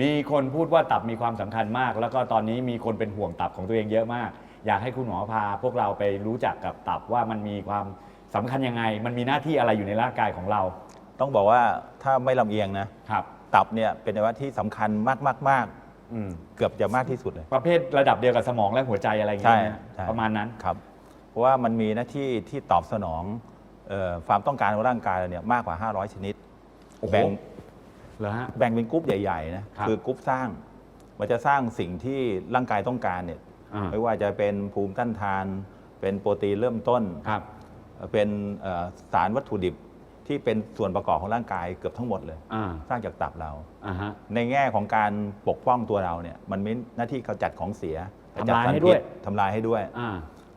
มีคนพูดว่าตับมีความสำคัญมาก แล้วก็ตอนนี้มีคนเป็นห่วงตับของตัวเองเยอะมาก อยากให้คุณหมอพา พวกเราไปรู้จักกับตับว่ามันมีความสำคัญยังไง มันมีหน้าที่อะไรอยู่ในร่างกายของเราต้องบอกว่าถ้าไม่ลำเอียงนะ ครับ ตับเนี่ยเป็นอวัยวะที่สำคัญมากมากมากอืม เกือบจะมากที่สุดเลย ประเภทระดับเดียวกับสมองและหัวใจอะไรอย่างเงี้ยใช่นะใช่ ประมาณนั้น ครับ เพราะว่ามันมีหน้าที่ที่ตอบสนองเอ่อความต้องการของร่างกายเราเนี่ยมากกว่า 500 ชนิด โอ้โห แบ่ง เหรอฮะ แบ่งเป็นกรุ๊ปใหญ่ๆนะครับคือกรุ๊ปสร้าง มันจะสร้างสิ่งที่ร่างกายต้องการเนี่ยอ่า ไม่ว่าจะเป็นภูมิต้านทาน เป็นโปรตีนเริ่มต้น ครับ เป็นเอ่อสารวัตถุดิบที่เป็นส่วนประกอบของร่างกายเกือบทั้งหมดเลย อ่า สร้างจากตับเรา อ่าฮะ ในแง่ของการปกป้องตัวเราเนี่ยมันมีหน้าที่กำจัดของเสียกำจัทำลายสรให้ด้วยพิษทำลายให้ด้วย อ่า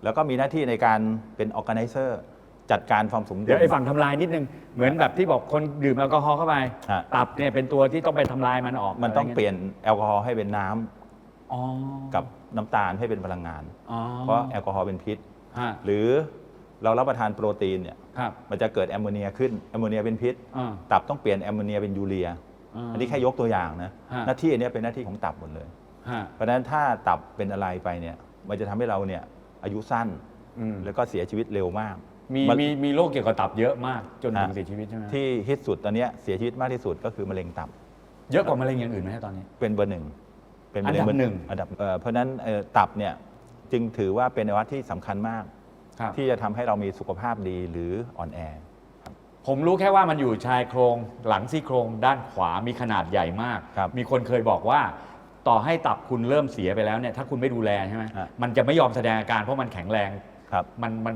แล้วก็มีหน้าที่ในการเป็นอ อ g a แก z นเซอร์จัดการความสมดุล เดี๋ยวไอ้ฝั่งทำลายนิดนึง เหมือนแบบที่บอกคนดื่มแอลกอฮอล์เข้าไป ฮะ ตับเนี่ยเป็นตัวที่ต้องไปทำลายมันออกมันต้องะไรงี้เปลี่ยนแอลกอฮอล์ให้เป็นน้ำอ๋อกับน้ำตาลให้เป็นพลังงาน อ๋อเพราะแอลกอฮอล์เป็นพิษ ฮะหรือเรารับประทานโปรตีนเนี่ยครับมันจะเกิดแอมโมเนียขึ้นแอมโมเนียเป็นพิษ อ่า ตับต้องเปลี่ยนแอมโมเนียเป็นยูเรียาอันนี้แค่ยกตัวอย่างนะ ฮะ หน้าที่อันเนี้ยเป็นหน้าที่ของตับหมดเลย ฮะเพราะฉะนั้นถ้าตับเป็นอะไรไปเนี่ยมันจะทำให้เราเนี่ยอายุสั้นอืมแล้วก็เสียชีวิตเร็วมาก มีมันมีมีโรคเกี่ยวกับตับเยอะมากจนถึงฮะเสียชีวิตใช่ไหมที่ฮิตสุดตอนเนี้ยเสียชีวิตมากที่สุดก็คือมะเร็งตับ เยอะกว่ามะเร็งอย่างอื่นไหมฮะตอนนี้ เป็นเบอร์หนึ่งเป็นมะเร็งอันดับเบอร์หนึ่ง อันดับเอ่อเพราะฉะนั้นเอ่อตับเนี่ยจึงถือว่าเป็นอวัยวะที่สำคัญมาก ครับที่จะทำให้เรามีสุขภาพดีหรืออ่อนแอ ผมรู้แค่ว่ามันอยู่ชายโครงหลังซี่โครงด้านขวามีขนาดใหญ่มาก ครับมีคนเคยบอกว่าต่อให้ตับคุณเริ่มเสียไปแล้วเนี่ยถ้าคุณไม่ดูแลใช่ไหมฮะมันจะไม่ยอมแสดงอาการเพราะมันแข็งแรง ครับ มันมัน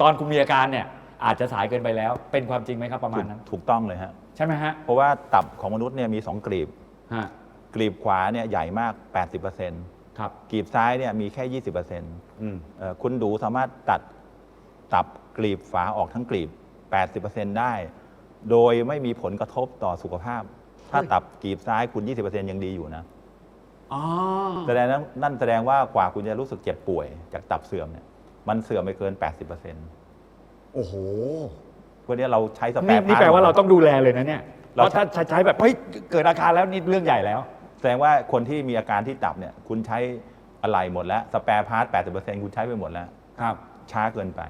ตอนคุณมีอาการเนี่ยอาจจะสายเกินไปแล้ว เป็นความจริงไหมครับประมาณนั้น ถูกต้องเลยฮะ ใช่ไหมฮะเพราะว่าตับของมนุษย์เนี่ยมี 2 กลีบ ฮะกลีบขวาเนี่ยใหญ่มาก 80%ครับกลีบซ้ายเนี่ยมีแค่ 20%เอืมอ่อคุณดูสามารถตัดตับกลีบฝาออกทั้งกลีบ 80%ได้ โดยไม่มีผลกระทบต่อสุขภาพ ถ้าเฮ้ยตับกลีบซ้ายคุณ 20%ยังดีอยู่นะ อ๋อ แสดงนั้นนั่นแสดงว่ากว่าคุณจะรู้สึกเจ็บป่วยจากตับเสื่อมเนี่ย มันเสื่อมไปเกิน 80%โอ้โห เพราะนี้เราใช้สแปนี่ร์นี่พาร์ท แปลว่าเราต้องดูแลเลยนะเนี่ยเพเราราะถ้าใช้แบบเฮ้ยเกิดอาการแล้วนี่เรื่องใหญ่แล้ว แสดงว่าคนที่มีอาการที่ตับเนี่ยคุณใช้อะไรหมดแล้วสแปร์พาร์ท 80%คุณใช้ไปหมดแล้ว ครับ ช้าเกินไป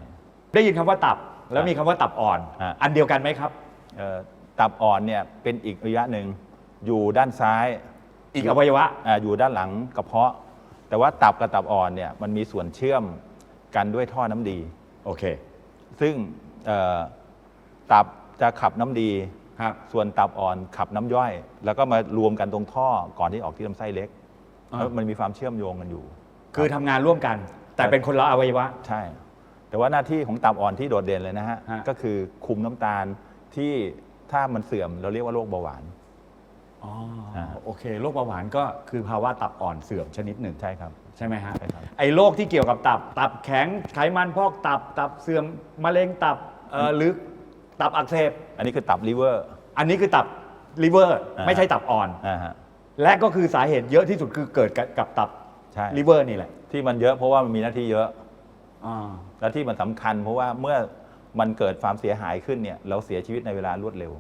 ได้ยินคำว่าตับแล้วมีคำว่าตับอ่อนฮะอันเดียวกันไหมครับ เอ่อตับอ่อนเนี่ยเป็นอีกระยะหนึ่งอยู่ด้านซ้ายอีกอวัยวะอาอยู่ด้านหลังกระเพาะ แต่ว่าตับกับตับอ่อนเนี่ยมันมีส่วนเชื่อม กันด้วยท่อน้ำดีโอเค ซึ่งเอ่อตับจะขับน้ำดี ครับส่วนตับอ่อนขับน้ำย่อย แล้วก็มารวมกันตรงท่อก่อนที่ออกที่ลำไส้เล็กอ่า แล้วมันมีความเชื่อมโยงกันอยู่ คือทำงานร่วมกัน แต่เป็นคนละอวัยวะ ใช่ แต่ว่าหน้าที่ของตับอ่อนที่โดดเด่นเลยนะฮะ ฮะ ก็คือคุมน้ำตาลที่ถ้ามันเสื่อมเราเรียกว่าโรคเบาหวาน อ๋ออ่าโอเคโรคเบาหวานก็คือภาวะตับอ่อนเสื่อมชนิดหนึ่งใช่ครับ ใช่ไหมฮะใช่ครับ ไอ้โรคที่เกี่ยวกับตับ ตับแข็งไขมันพอกตับตับเสื่อมมะเร็งตับเอ่อหรือตับอักเสบ อันนี้คือตับลิเวอร์ อันนี้คือตับลิเวอร์อ่า ไม่ใช่ตับอ่อน อ่าฮะ และก็คือสาเหตุเยอะที่สุดคือเกิดกับกับตับใช่ ลิเวอร์นี่แหละที่มันเยอะเพราะว่ามันมีหน้าที่เยอะ อ่าและที่มันสำคัญเพราะว่าเมื่อมันเกิดความเสียหายขึ้นเนี่ยเราเสียชีวิตในเวลารวดเร็ว